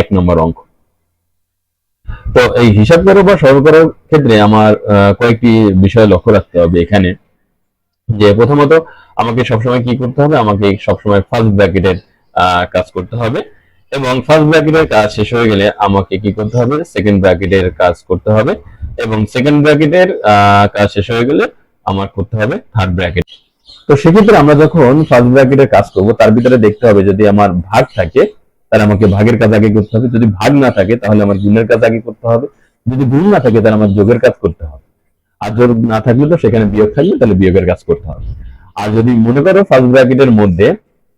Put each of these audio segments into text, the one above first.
এক নম্বর অঙ্ক। তো এই হিসাব করো বা সরল করার ক্ষেত্রে আমার কয়েকটি বিষয় লক্ষ্য রাখতে হবে এখানে। যে প্রথমত, আমাকে সবসময় কি করতে হবে? আমাকে সবসময় ফার্স্ট ব্র্যাকেটের কাজ করতে হবে। এবং ফার্স্ট ব্র্যাকেটের কাজ শেষ হয়ে গেলে আমাকে কি করতে হবে? সেকেন্ড ব্র্যাকেটের কাজ করতে হবে। এবং সেকেন্ড ব্র্যাকেটের কাজ শেষ হয়ে গেলে আমার করতে হবে থার্ড ব্র্যাকেট তো সেক্ষেত্রে আমরা যখন ফার্স্ট ব্র্যাকেটের কাজ করব, তার ভিতরে দেখতে হবে যদি আমার ভাগ থাকে তাহলে আমাকে ভাগের কাজ আগে করতে হবে। যদি ভাগ না থাকে, তাহলে আমার গুণের কাজ আগে করতে হবে। যদি গুণ না থাকে, তাহলে আমার যোগের কাজ করতে হবে। আর যোগ না থাকলে তো সেখানে বিয়োগ থাকলে তাহলে বিয়োগের কাজ করতে হবে। আর যদি মনে করো ফার্স্ট ব্র্যাকেটের মধ্যে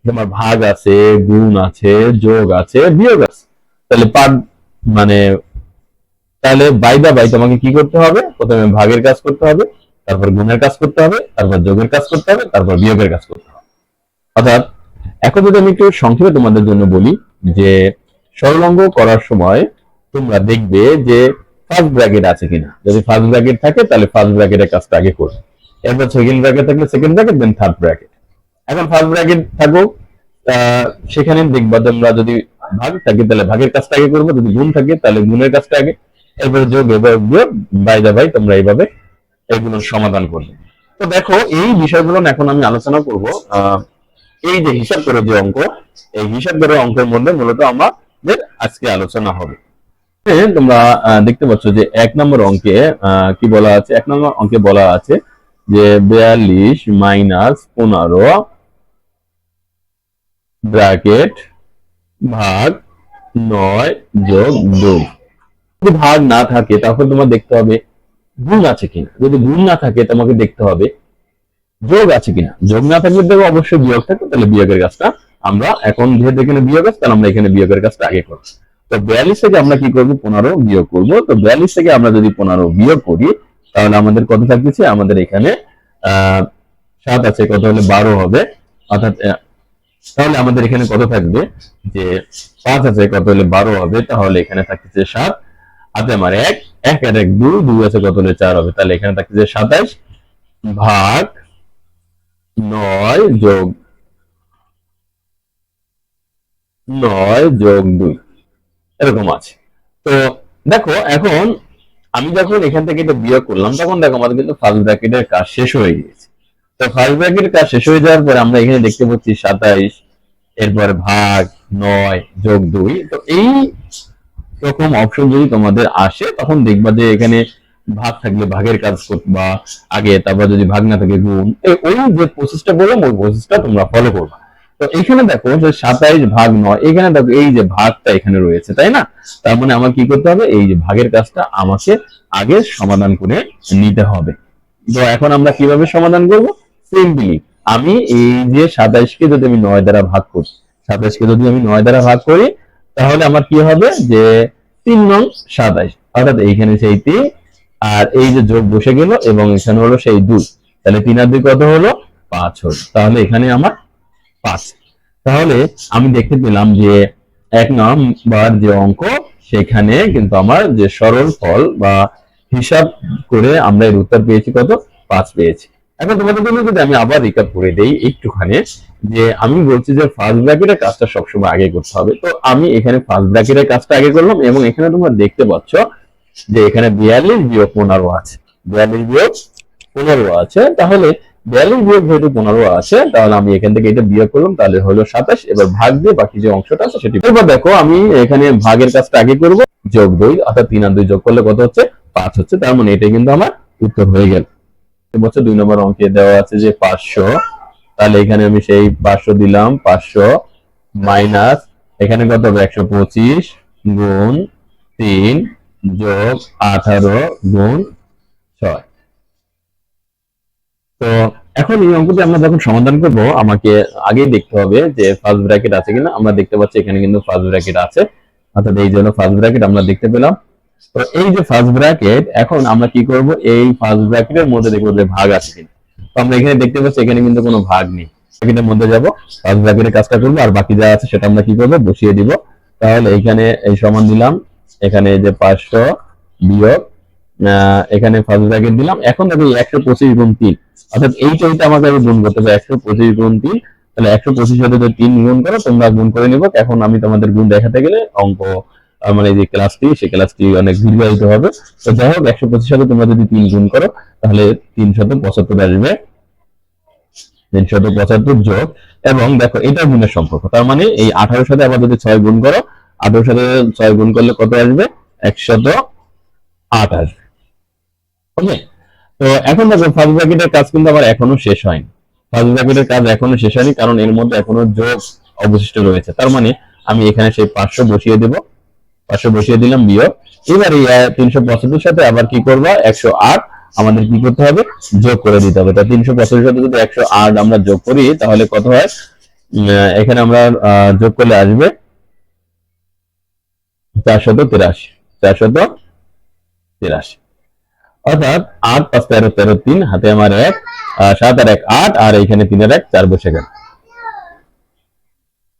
তোমার ভাগ আছে, গুণ আছে, যোগ আছে, বিয়োগ আছে, তাহলে পার মানে তাহলে বাই দা বাই তোমাকে কি করতে হবে? প্রথমে ভাগের কাজ করতে হবে, তারপর গুণের কাজ করতে হবে, তারপর যোগের কাজ করতে হবে, তারপর বিয়োগের কাজ করতে হবে। অর্থাৎ, এখন যদি আমি একটু সংক্ষেপে তোমাদের জন্য বলি যে সরলঙ্গ করার সময় তোমরা দেখবে যে ফার্স্ট ব্র্যাকেট আছে কিনা। যদি ফার্স্ট ব্র্যাকেট থাকে, তাহলে ফার্স্ট ব্র্যাকেটের কাজটা আগে করবে। এরপর সেকেন্ড ব্র্যাকেট থাকলে second bracket then third bracket এখন ফার্স্ট ব্র্যাকেট থাকুক সেখানে দেখবা তোমরা যদি ভাগ থাকে, তাহলে ভাগের কাজটা আগে করবে। যদি গুণ থাকে, তাহলে গুণের কাজটা আগে। এরপরে যোগ, এবার বিয়োগ বাই দা ভাই তোমরা এইভাবে এগুলোর সমাধান করবে। তো দেখো, এই বিষয়গুলো এখন আমি আলোচনা করব এই যে হিসাব করে যে অঙ্ক, এই হিসাব করে অঙ্কের মধ্যে মূলত আমাদের আজকে আলোচনা হবে। তোমরা দেখতে পাচ্ছ যে এক নম্বর অঙ্কে কি বলা আছে? এক নম্বর অঙ্কে বলা আছে যে বিয়াল্লিশ মাইনাস পনেরো ব্র্যাকেট ভাগ নয় যোগ দুই। যদি ভাগ না থাকে তখন তোমার দেখতে হবে গুণ আছে কিনা। যদি গুণ না থাকে, তোমাকে দেখতে হবে যোগ আছে কিনা? যোগ না থাকলে দেখো অবশ্যই বিয়োগ থাকবে, তাহলে বিয়োগের কাজটা আমরা এখন যেহেতু এখানে বিয়োগ আছে, তাহলে আমরা এখানে বিয়োগের কাজটা আগে করব। তো বিয়াল্লিশ থেকে আমরা কি করব? পনেরো বিয়োগ করব। তো বিয়াল্লিশ থেকে আমরা যদি পনেরো বিয়োগ করি, তাহলে আমাদের কত থাকতেছে? আমাদের এখানে সাত আছে, কত হলে বারো হবে? অর্থাৎ তাহলে আমাদের এখানে কত থাকবে? যে পাঁচ আছে, কত হলে বারো হবে? তাহলে এখানে থাকতেছে সাত। হাতে আমার এক এক আর এক দুই দুই আছে, কত হলে চার হবে? তাহলে এখানে থাকতেছে সাতাইশ ভাগ নয় যোগ নয় যোগ দুই। এরকম আছে। তো দেখো, এখন আমি যখন এখান থেকে এটা বিয়োগ করলাম, তখন দেখো আমাদের কিন্তু ফার্স্ট ব্র্যাকেটের কাজ শেষ হয়ে গিয়েছে। তো ফার্স্ট ব্র্যাকেটের কাজ শেষ হয়ে যাওয়ার পরে আমরা এখানে দেখতে পাচ্ছি সাতাইশ, এরপর ভাগ নয়, যোগ দুই। তো এই রকম অপশন যদি তোমাদের আসে, তখন দেখবা যে এখানে ভাগ থাকলে ভাগের কাজ করবা আগে তারপর যদি ভাগ না থাকে গুণ। ওই যে প্রসেসটা বললাম, ওই প্রসেসটা তোমরা ফলো করবা। তো এখানে দেখো যে সাতাইশ ভাগ নয়, এখানে দেখো এই যে ভাগটা এখানে রয়েছে, তাই না? তার মানে আমার কি করতে হবে? এই যে ভাগের কাজটা আমাকে আগে সমাধান করে নিতে হবে। তো এখন আমরা কীভাবে সমাধান করব? সিম্পলি আমি এই যে সাতাইশকে যদি আমি নয় দ্বারা ভাগ করি, সাতাইশকে যদি আমি নয় দ্বারা ভাগ করি, তাহলে আমার কি হবে? যে তিন নং সাতাইশ, অর্থাৎ এইখানে সেই তিন আর এই যে যোগ বসে গেল এবং এখানে হলো সেই দুই। তাহলে তিন আর দুই কত হলো? পাঁচ হলো। তাহলে এখানে আমার পাঁচ। তাহলে আমি দেখতে পেলাম যে এক নম্বর যে অঙ্ক, সেখানে কিন্তু আমার যে সরল ফল বা হিসাব করে আমরা এর উত্তর পেয়েছি কত? পাঁচ পেয়েছি। এখন তোমাদের জন্য যদি আমি আবার রিকাপ করে দেই একটুখানি, যে আমি বলছি যে ফার্স্ট ব্র্যাকেটের কাজটা সবসময় আগে করতে হবে। তো আমি এখানে ফার্স্ট ব্র্যাকেটের কাজটা আগে করলাম এবং এখানে তোমরা দেখতে পাচ্ছ যে এখানে বিয়াল্লিশ বিয়োগ পনেরো আছে। বিয়াল্লিশ বিয়োগ পনেরো আছে। তাহলে বিয়াল্লিশ বিয়োগ যেহেতু পনেরো আছে, তাহলে আমি এখান থেকে এটা বিয়োগ করলাম, তাহলে হলো সাতাশ। এবার ভাগ দিয়ে বাকি যে অংশটা আছে সেটি এবার দেখো, আমি এখানে ভাগের কাজটা আগে করব, যোগ দুই, অর্থাৎ তিন আর দুই যোগ করলে কত হচ্ছে? পাঁচ হচ্ছে। তার মানে এটা কিন্তু আমার উত্তর হয়ে গেল। বছর দুই নম্বর অঙ্কে দেওয়া আছে যে পাঁচশো। তাহলে এখানে আমি সেই পাঁচশো দিলাম, পাঁচশো মাইনাস এখানে কত হবে? একশো পঁচিশ গুণ তিন যোগ আঠারো গুণ ছয়। তো এখন এই অঙ্কটি আমরা যখন সমাধান করব, আমাকে আগেই দেখতে হবে যে ফার্স্ট ব্র্যাকেট আছে কিনা। আমরা দেখতে পাচ্ছি এখানে কিন্তু ফার্স্ট ব্র্যাকেট আছে। অর্থাৎ এই জন্য ফার্স্ট ব্র্যাকেট আমরা দেখতে পেলাম। তো এই যে ফার্স্ট ব্র্যাকেট এখন আমরা কি করব? এই ফার্স্ট ব্র্যাকেটের মধ্যে দেখব যে ভাগ আছে কিনা। তো আমরা এখানে দেখতে পাচ্ছি এখানে কিন্তু কোনো ভাগ নেই। ব্র্যাকেটের মধ্যে যাব ফার্স্ট ব্র্যাকেটের কাজটা করব, আর বাকি যা আছে সেটা আমরা কি করব? বসিয়ে দিব। তাহলে এখানে এই সমান দিলাম এখানে যে পাঁচশো বিয়োগ এখানে ফার্স্ট ব্র্যাকেট দিলাম, এখন দেখো একশো পঁচিশ গুণ তিন। অর্থাৎ এই চইটা আমাকে আগে গুণ করতে হবে, একশো পঁচিশ গুণ তিন। তাহলে একশো পঁচিশ সাথে যদি তিন গুণ করো, তোমরা গুণ করে নিবো। এখন আমি তোমাদের গুণ দেখাতে গেলে অঙ্ক মানে যে ক্লাসটি, সেই ক্লাসটি অনেক দীর্ঘায়িত হবে। তো যাই হোক, একশো পঁচিশ সাথে তোমরা যদি তিন গুণ করো, তাহলে তিনশত পঁচাত্তর আসবে। তিনশত পঁচাত্তর যোগ, এবং দেখো এটা গুণের সম্পর্ক, তার মানে এই আঠারোর সাথে আবার যদি ছয় গুণ করো আঠারোর সাথে ছয় গুণ করলে কত আসবে? একশত আট আসবে ওকে তো এখন দেখো ফার্স্ট ব্র্যাকেটের কাজ কিন্তু আবার এখনও শেষ হয়নি। ফার্স্ট ব্র্যাকেটের কাজ এখনও শেষ হয়নি, কারণ এর মধ্যে এখনও যোগ অবশিষ্ট রয়েছে। তার মানে আমি এখানে সেই পাঁচশো বসিয়ে দেব। পাঁচশো বসিয়ে দিলাম, বিয়োগ। এবার এই তিনশো পঁচাত্তর সাথে আবার কি করব? একশো আট। আমাদের কি করতে হবে? যোগ করে দিতে হবে। তা তিনশো পঁচাত্তর সাথে যদি একশো আট আমরা যোগ করি, তাহলে কত হয়? এখানে আমরা যোগ করলে আসবে চারশত তিরাশি চারশত তিরাশি। অর্থাৎ আট পাঁচ তেরো তেরো তিন, হাতে আমার এক সাত আর এক, আট, আর এইখানে তিনের এক, চার বসে গেল।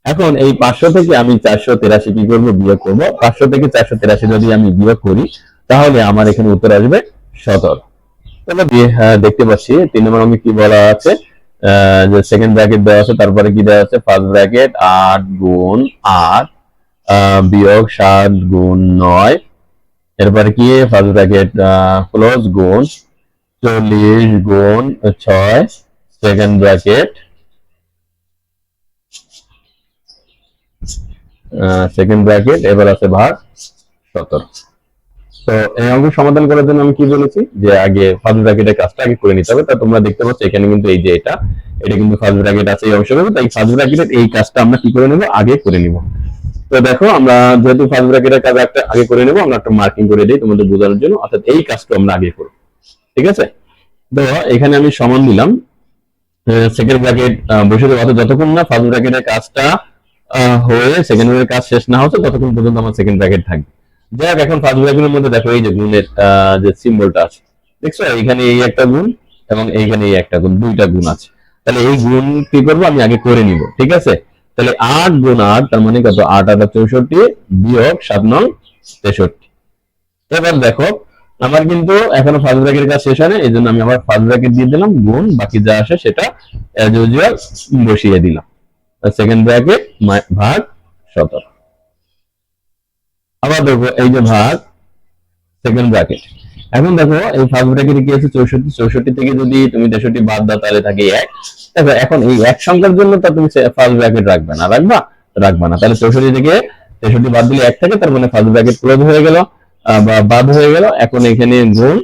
এখন এই পাঁচশো থেকে আমি চারশো তেরাশি কি করব? বিয়োগ করব। পাঁচশো থেকে চারশো তেরাশি যদি আমি বিয়োগ করি, তাহলে আমার এখানে উত্তর আসবে সতেরো। তাহলে দেখতে পাচ্ছি, তিন নম্বর অঙ্কে কি বলা আছে? যে সেকেন্ড ব্র্যাকেট দেওয়া আছে, তারপরে কি দেওয়া আছে? ফার্স্ট ব্র্যাকেট আট গুণ আট বিয়োগ সাত গুণ নয়। এরপরে কি? ফার্স্ট ব্র্যাকেট ক্লোজ গুণ চল্লিশ গুণ ছয়। সেকেন্ড ব্র্যাকেট সেকেন্ড ব্র্যাকেট, এবার আছে ভাগ সতেরো। তো এই অঙ্ক সমাধান করার জন্য আমি কি বলেছি? যে আগে ফার্স্ট ব্র্যাকেটের কাজটা আগে করে নিতে হবে। তা তোমরা দেখতে পাচ্ছ, এখানে কিন্তু এই যে এটা এটা কিন্তু ফার্স্ট ব্র্যাকেট আছে এই অংশটা তাই ফার্স্ট ব্র্যাকেটের এই কাজটা আমরা কি করে নেব? আগে করে নিব। তো দেখো, আমরা যেহেতু ফার্স্ট ব্র্যাকেটের কাজ একটা আগে করে নেব, আমরা একটা মার্কিং করে দিই তোমাদের বোঝানোর জন্য, অর্থাৎ এই কাজটা আমরা আগে করব। ঠিক আছে? তো এখানে আমি সমান দিলাম। সেকেন্ড ব্র্যাকেট বসে দেবো অর্থাৎ যতক্ষণ না ফার্স্ট ব্র্যাকেটের কাজটা হয়ে সেকেন্ড ব্র্যাকেটের কাজ শেষ না হচ্ছে, ততক্ষণ পর্যন্ত আমার সেকেন্ড ব্র্যাকেট থাকবে। যাই হোক এখন ফার্স্ট ব্র্যাকেটের মধ্যে দেখো, এই যে গুণের যে সিম্বলটা আছে। দেখছ? এখানে এই একটা গুণ এবং এইখানে এই একটা গুণ, দুইটা গুণ আছে। তাহলে এই গুণ কি করব? আমি আগে করে নিব। ঠিক আছে? তাহলে আট গুণ আট, তার মানে কত? আট আট চৌষট্টি বিয়োগ সাত নং তেষট্টি। এবার দেখো, আমার কিন্তু এখনও ফার্স্ট ব্র্যাকেটের কাজ শেষ হয়নি, এই জন্য আমি আবার ফার্স্ট ব্র্যাকেট দিয়ে দিলাম, গুণ, বাকি যা আসে সেটা অ্যাজ ইউজুয়াল বসিয়ে দিলাম। সেকেন্ড ব্র্যাকেট ভাগ সতেরো। আবার দেখো এই যে ভাগ সেকেন্ড ব্র্যাকেট এখন দেখো, এই ফার্স্ট ব্র্যাকেটে কি আছে? চৌষট্টি চৌষট্টি থেকে যদি তুমি তেষট্টি বাদ দাও, তাহলে থাকে এক। দেখো, এখন এই এক সংখ্যার জন্য তো তুমি ফার্স্ট ব্র্যাকেট রাখবে না, রাখবা? রাখবা না। তাহলে চৌষট্টি থেকে তেষট্টি বাদ দিলে এক থাকে, তার মানে ফার্স্ট ব্র্যাকেট ক্লোজ হয়ে গেল বা বাদ হয়ে গেল। এখন এখানে গুণ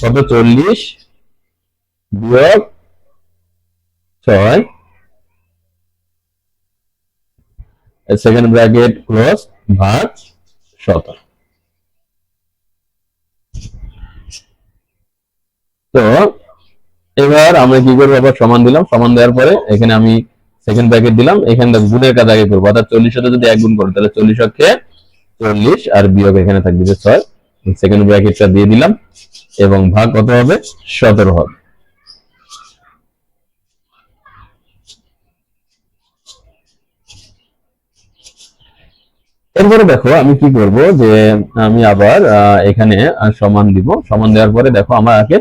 কত? চল্লিশ বিয়োগ ছয়। সেকেন্ড ব্র্যাকেট ক্লোজ ভাগ সতেরো। তো এবার আমরা কি করব? আবার সমান দিলাম। সমান দেওয়ার পরে এখানে আমি সেকেন্ড ব্র্যাকেট দিলাম। এখানে গুণের কাজ আগে করব। অর্থাৎ চল্লিশ সাথে যদি এক গুণ করো, তাহলে চল্লিশ অক্ষে চল্লিশ আর বিয়োগ এখানে থাকবে যে ছয়। সেকেন্ড ব্র্যাকেটটা দিয়ে দিলাম এবং ভাগ কত হবে? সতেরো হবে। এরপরে দেখো, আমি কি করব যে আমি আবার এখানে সমান দিব। সমান দেওয়ার পরে দেখো, আমার আগে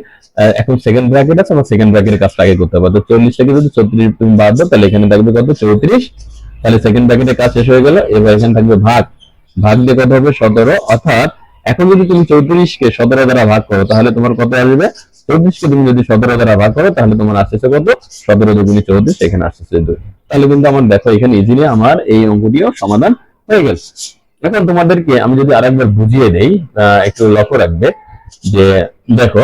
এখন সেকেন্ড ব্র্যাকেট আছে, আমার সেকেন্ড ব্র্যাকেটের কাজটা আগে করতে হবে। তো চল্লিশ থেকে যদি চৌত্রিশ তুমি বাদ দাও, তাহলে এখানে থাকবে কত? চৌত্রিশ। তাহলে সেকেন্ড ব্র্যাকেটের কাজ শেষ হয়ে গেল, এবার এখানে থাকবে ভাগ। ভাগ দিয়ে কত হবে? সতেরো। অর্থাৎ, এখন যদি তুমি চৌত্রিশকে সতেরো দ্বারা ভাগ করো, তাহলে তোমার কত আসবে? চৌত্রিশকে তুমি যদি সতেরো দ্বারা ভাগ করো, তাহলে তোমার আসতেছে কত? সতেরো দুগুণি চৌত্রিশ, এখানে আসতেছে দুই। তাহলে কিন্তু আমার দেখো, এখানে ইজিলি আমার এই অঙ্কটিও সমাধান হয়ে গেছে এখন তোমাদেরকে আমি যদি আরেকবার বুঝিয়ে দেই একটু লক্ষ্য রাখবে যে, দেখো,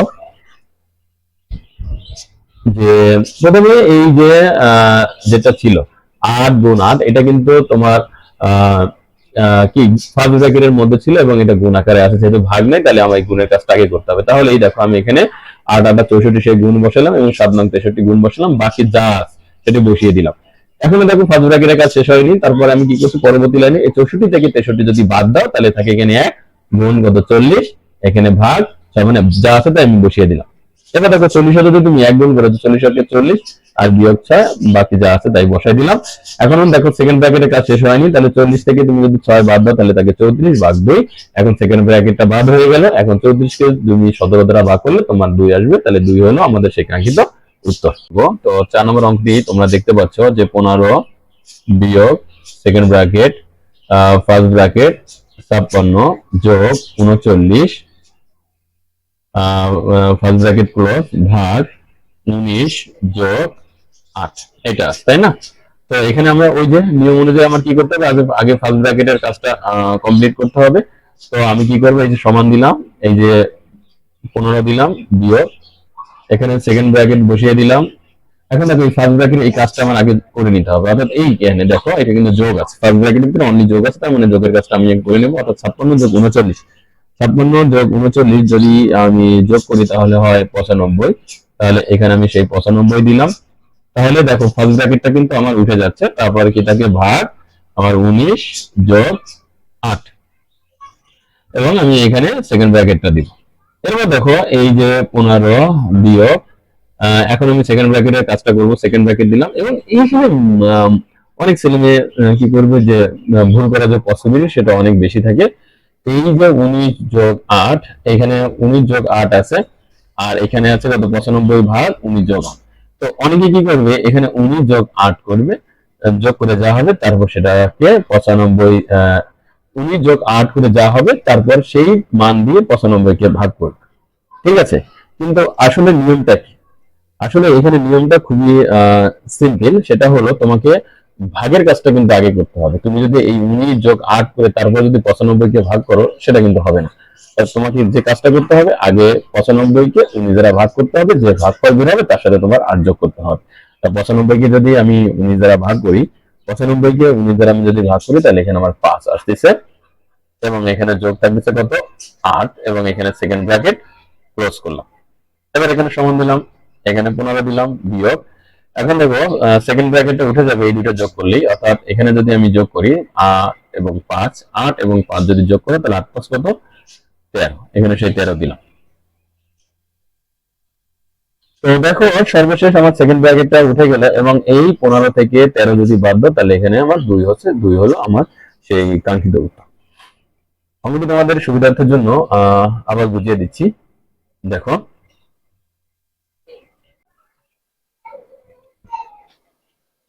যে প্রথমে এই যে যেটা ছিল, আট গুণ আট, এটা কিন্তু তোমার কি ফার্স্ট ব্র্যাকেটের মধ্যে ছিল এবং এটা গুণ আকারে আছে, যেহেতু ভাগ নেই, তাহলে আমার গুণের কাজটা আগে করতে হবে। তাহলে এই দেখো, আমি এখানে আট আটা চৌষট্টি, সেই গুণ বসালাম এবং সাত নং তেষট্টি গুণ বসালাম, বাকি যা সেটা বসিয়ে দিলাম। এখন দেখো ফার্স্ট ব্র্যাকেটের কাজ শেষ হয়নি, তারপরে আমি কি করছি, পরবর্তী লাইনে এই চৌষট্টি থেকে তেষট্টি যদি বাদ দাও, তাহলে থাকে এখানে এক গুণ কত চল্লিশ, এখানে ভাগ মানে যা আছে তাই আমি বসিয়ে দিলাম। এবার দেখো চল্লিশ যদি তুমি এক গুণ করেছ, চল্লিশ হাজার চল্লিশ, আর বিয়োগ ছয়, বাকি যা আছে তাই বসাই দিলাম। এখন দেখো সেকেন্ড ব্র্যাকেটের কাজ শেষ হয়নি, তাহলে চল্লিশ থেকে তুমি যদি ছয় বাদ দাও, তাহলে তাকে চৌত্রিশ ভাগ দুই। এখন সেকেন্ড ব্র্যাকেটটা বাদ হয়ে গেল, এখন চৌত্রিশকে তুমি সতেরো দ্বারা ভাগ করলে তোমার দুই আসবে, তাহলে দুই হলো আমাদের সেই কাঙ্ক্ষিত উত্তর তো চার নম্বর অঙ্কটি তোমরা দেখতে পাচ্ছ যে পনেরো বিয়োগ সেকেন্ড ব্র্যাকেট ফার্স্ট ব্র্যাকেট ছাপ্পান্ন যোগ উনচল্লিশ ফার্স্ট ব্র্যাকেট ক্লোজ ভাগ উনিশ যোগ আট। এটা, তাই না? তো এখানে আমরা ওই যে নিয়ম অনুযায়ী আমার কি করতে হবে? আগে আগে ফার্স্ট ব্র্যাকেটের কাজটা কমপ্লিট করতে হবে। তো আমি কি করব? এই যে সমান দিলাম, এই যে পনেরো দিলাম, বিয়োগ এখানে সেকেন্ড ব্র্যাকেট বসিয়ে দিলাম। এখন দেখো এই ফার্স্ট ব্র্যাকেট এই কাজটা আমার আগে করে নিতে হবে। অর্থাৎ এই এখানে দেখো, এটা কিন্তু যোগ আছে। ফার্স্ট ব্র্যাকেটের ভিতরে অনলি যোগ আছে, তার মানে যোগের কাজটা আমি করে নেব। অর্থাৎ ছাপ্পান্ন যোগ উনচল্লিশ। ছাপ্পান্ন যোগ উনচল্লিশ যদি আমি যোগ করি তাহলে হয় পঁচানব্বই। তাহলে এখানে আমি সেই পঁচানব্বই দিলাম। তাহলে দেখো ফার্স্ট ব্র্যাকেটটা কিন্তু আমার উঠে যাচ্ছে। তারপরে কি থাকে ভাগ? আমার উনিশ যোগ আট। এবং আমি এখানে সেকেন্ড ব্র্যাকেটটা দিব এরপর দেখো এই যে পনেরো বিয়োগ এখন আমি সেকেন্ড ব্র্যাকেটের কাজটা করব সেকেন্ড ব্র্যাকেট দিলাম এবং উম, অনেক ছেলে মেয়ে কি করবে যে ভুল করার যে পসিবিলিটি সেটা অনেক বেশি থাকে। এই যে উনিশ যোগ আট এখানে উনিশ যোগ আট আছে আর এখানে আছে কত? পঁচানব্বই ভাগ উনিশ যোগ আট। তো অনেকে কি করবে এখানে উনিশ যোগ আট করবে যোগ করে যা হবে তারপর সেটাকে পঁচানব্বই উনিশ যোগ আট করে যা হবে, তারপর সেই মান দিয়ে পঁচানব্বই কে ভাগ করবে। ঠিক আছে? কিন্তু আসলে নিয়মটা কি? আসলে এখানে নিয়মটা খুবই সিম্পল সেটা হলো তোমাকে ভাগের কাজটা কিন্তু আগে করতে হবে। তুমি যদি এই উনিশ যোগ আট করে তারপর যদি পঁচানব্বই কে ভাগ করো, সেটা কিন্তু হবে না। তোমাকে যে কাজটা করতে হবে, আগে পঁচানব্বই কে উনিশ দ্বারা ভাগ করতে হবে, যে ভাগ বের হবে, তার সাথে তোমার আট যোগ করতে হবে। পঁচানব্বই কে যদি আমি উনিশ দ্বারা ভাগ করি পঁচানব্বই কে উনিশ দ্বারা আমি যদি ভাগ করি, তাহলে এখানে আমার পাঁচ আসতেছে। এবং এখানে যোগ থাকতেছে কত? আট। এবং এখানে সেকেন্ড ব্র্যাকেট ক্লোজ করলাম। এবার এখানে সমান দিলাম। এখানে পনেরো দিলাম, বিয়োগ। এখন দেখো সেকেন্ড ব্র্যাকেটে উঠে যাবে, এই দুটো যোগ করলেই। অর্থাৎ এখানে যদি আমি যোগ করি, আট এবং পাঁচ, আট এবং পাঁচ যদি যোগ করে, তাহলে আট পাঁচ কত? তেরো। এখানে সেই তেরো দিলাম। তো দেখো সর্বশেষ আমার সেকেন্ড ব্র্যাকেটটা উঠে গেলে এবং এই পনেরো থেকে তেরো যদি বাদ দাও তাহলে এখানে আমার দুই হচ্ছে দুই হলো আমার সেই কাঙ্ক্ষিত উত্তর। আমি তোমাদের সুবিধার্থের জন্য আবার বুঝিয়ে দিচ্ছি। দেখো।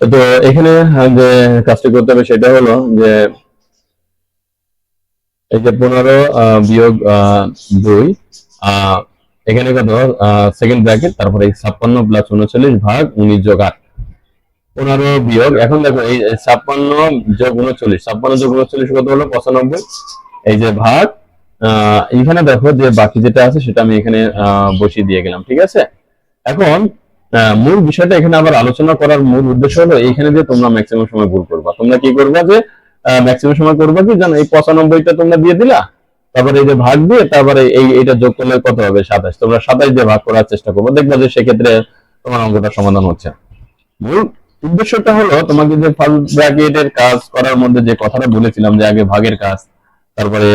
তো এখানে যে কাজটি করতে হবে সেটা হলো যে এই যে পনেরো বিয়োগ দুই আহ, এখানে কত? সেকেন্ড ব্র্যাকেট তারপরে ছাপ্পান্ন প্লাস উনচল্লিশ ভাগ উনিশ যোগ আট। পনেরো বিয়োগ, এখন দেখো এই ছাপ্পান্ন যোগ উনচল্লিশ, ছাপ্পান্ন যোগ উনচল্লিশ কত হলো? পঁচানব্বই। এই যে ভাগ এখানে দেখো যে বাকি যেটা আছে সেটা আমি এখানে বসিয়ে দিয়ে গেলাম, ঠিক আছে? এখন মূল বিষয়টা এখানে আবার আলোচনা করার মূল উদ্দেশ্য হলো এইখানে যে তোমরা ম্যাক্সিমাম সময় ভুল করবা। তোমরা কি করবা যে ম্যাক্সিমাম সময় করবা কি জানো এই পঁচানব্বইটা তোমরা দিয়ে দিলা? তারপরে এই যে ভাগ দিয়ে তারপরে এই এইটা যোগ করলে কত হবে? সাতাশ। তোমরা সাতাশ দিয়ে ভাগ করার চেষ্টা করব। দেখবা যে সেক্ষেত্রে তোমার অঙ্কটা সমাধান হচ্ছে। মূল উদ্দেশ্যটা হলো তোমাকে যে ফার্স্ট ব্র্যাকেটের কাজ করার মধ্যে যে কথাটা বলেছিলাম যে আগে ভাগের কাজ, তারপরে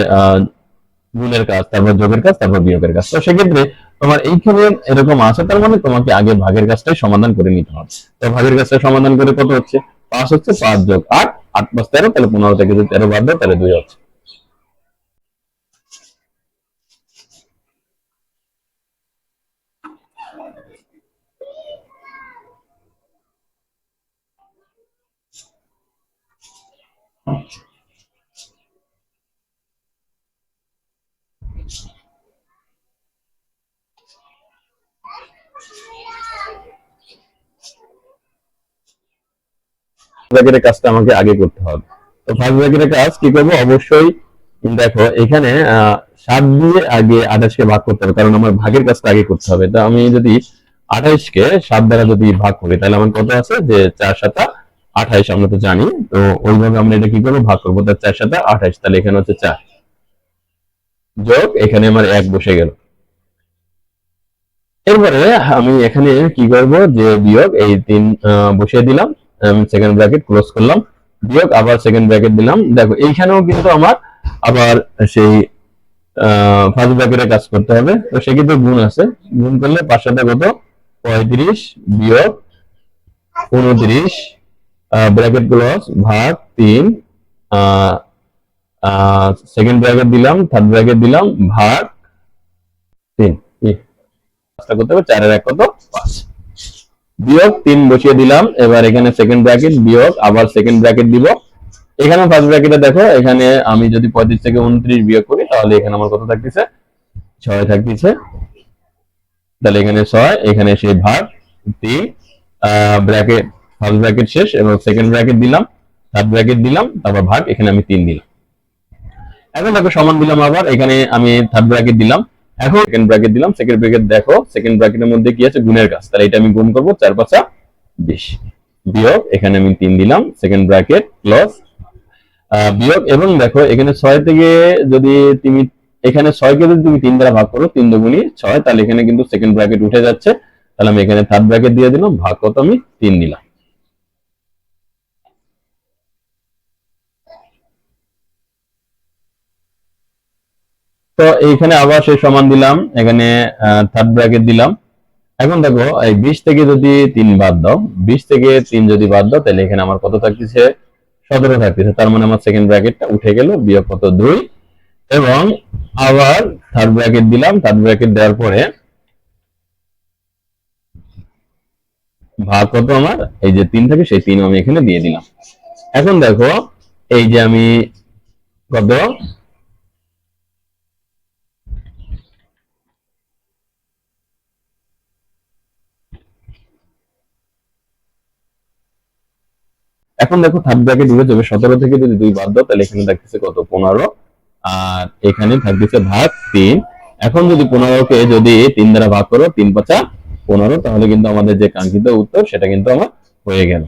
গুণের কাজ, তারপর যোগের কাজ, তারপর বিয়োগের কাজ। তো সেক্ষেত্রে তোমার এইখানে এরকম আছে, তার মানে তোমাকে আগে ভাগের কাজটাই সমাধান করে নিতে হবে। তো ভাগের কাজটা সমাধান করে কত হচ্ছে? পাঁচ হচ্ছে পাঁচ যোগ আট। আট পাঁচ তেরো, তাহলে পনেরো থেকে তেরো বাদ দেয় তাহলে দুই হচ্ছে। ব্র্যাকেটের কাজটা আমাকে আগে করতে হবে। তো ফার্স্ট ব্র্যাকেটের কাজ কি করব? অবশ্যই দেখো, এখানে সাত দিয়ে আগে আঠাশকে ভাগ করতে হবে, কারণ আমার ভাগের কাজটা আগে করতে হবে। তো আমি যদি আঠাইশকে সাত দ্বারা যদি ভাগ করি, তাহলে আমার কত আছে? যে চার সাতা আঠাইশ আমরা তো জানি। তো ওইভাবে আমরা এটা কি করব? ভাগ করব। তার চার সাতা আঠাইশ তাহলে এখানে হচ্ছে চার। যোগ, এখানে আমার এক বসে গেল। এরপরে আমি এখানে কি করব? যে বিয়োগ, এই তিন বসিয়ে দিলাম। সেকেন্ড ব্র্যাকেট ক্লোজ করলাম। বিয়োগ, আবার সেকেন্ড ব্র্যাকেট দিলাম। দেখো, এইখানেও কিন্তু আমার আবার সেই ফার্স্ট ব্র্যাকেটের কাজ করতে হবে। তো সেক্ষেত্রে গুণ আছে। গুণ করলে পাঁচ সাথে কত? পঁয়ত্রিশ বিয়োগ উনত্রিশ। ব্র্যাকেট ক্লোজ ভাগ তিন। সেকেন্ড ব্র্যাকেট দিলাম থার্ড ব্র্যাকেট দিলাম, ভাগ তিন? কাজটা করতে হবে, চারের এক কত? পাঁচ। বিয়োগ তিন বসিয়ে দিলাম। এবার এখানে সেকেন্ড ব্র্যাকেট বিয়োগ, আবার সেকেন্ড ব্র্যাকেট দিব। এখানে ফার্স্ট ব্র্যাকেটে দেখো, এখানে আমি যদি পঁয়ত্রিশ থেকে উনত্রিশ বিয়োগ করি, তাহলে এখানে আমার কত থাকতেছে? ছয় থাকতেছে। তাহলে এখানে ছয়, এখানে সেই ভাগ তিন ব্র্যাকেট ফার্স্ট ব্র্যাকেট শেষ, এবং সেকেন্ড ব্র্যাকেট দিলাম থার্ড ব্র্যাকেট দিলাম, তারপর ভাগ, এখানে আমি তিন দিলাম। এখন দেখো সমান দিলাম আবার এখানে আমি থার্ড ব্র্যাকেট দিলাম। এখন সেকেন্ড ব্র্যাকেট দিলাম সেকেন্ড ব্র্যাকেট দেখো সেকেন্ড ব্র্যাকেটের মধ্যে কি আছে? গুণের কাজ। তাহলে এটা আমি গুণ করব, চার পাঁচা বিশ। বিয়োগ, এখানে আমি তিন দিলাম সেকেন্ড ব্র্যাকেট প্লাস বিয়োগ এবং দেখো, এখানে ছয় থেকে যদি তুমি, এখানে ছয়কে যদি তুমি তিন দ্বারা ভাগ করো, তিন দুগুণি ছয়, তাহলে এখানে কিন্তু সেকেন্ড ব্র্যাকেট উঠে যাচ্ছে। তাহলে আমি এখানে থার্ড ব্র্যাকেট দিয়ে দিলাম, ভাগ কত আমি? তিন দিলাম তো এইখানে আবার সেই সমান দিলাম, এখানে থার্ড ব্র্যাকেট দিলাম। এখন দেখো, এই বিশ থেকে যদি তিন বাদ দাও, বিশ থেকে তিন যদি বাদ দাও, তাহলে এখানে আমার কত থাকতেছে? সতেরো থাকতেছে, তার মানে আমার সেকেন্ড ব্র্যাকেটটা উঠে গেল, বিয়োগ কত? দুই। এবং আবার থার্ড ব্র্যাকেট দিলাম থার্ড ব্র্যাকেট দেওয়ার পরে ভাগ কত আমার? এই যে তিন থাকে, সেই তিন আমি এখানে দিয়ে দিলাম। এখন দেখো, এই যে আমি কত? এখন দেখো থার্ড ব্র্যাকেট উঠে যাবে সতেরো থেকে যদি দুই বাদ দাও, তাহলে এখানে থাকতেছে কত? পনেরো। আর এখানে থাকতেছে ভাগ তিন। এখন যদি পনেরোকে যদি তিন দ্বারা ভাগ করো, তিন পাঁচা পনেরো, তাহলে কিন্তু আমাদের যে কাঙ্ক্ষিত উত্তর, সেটা কিন্তু আমার হয়ে গেল।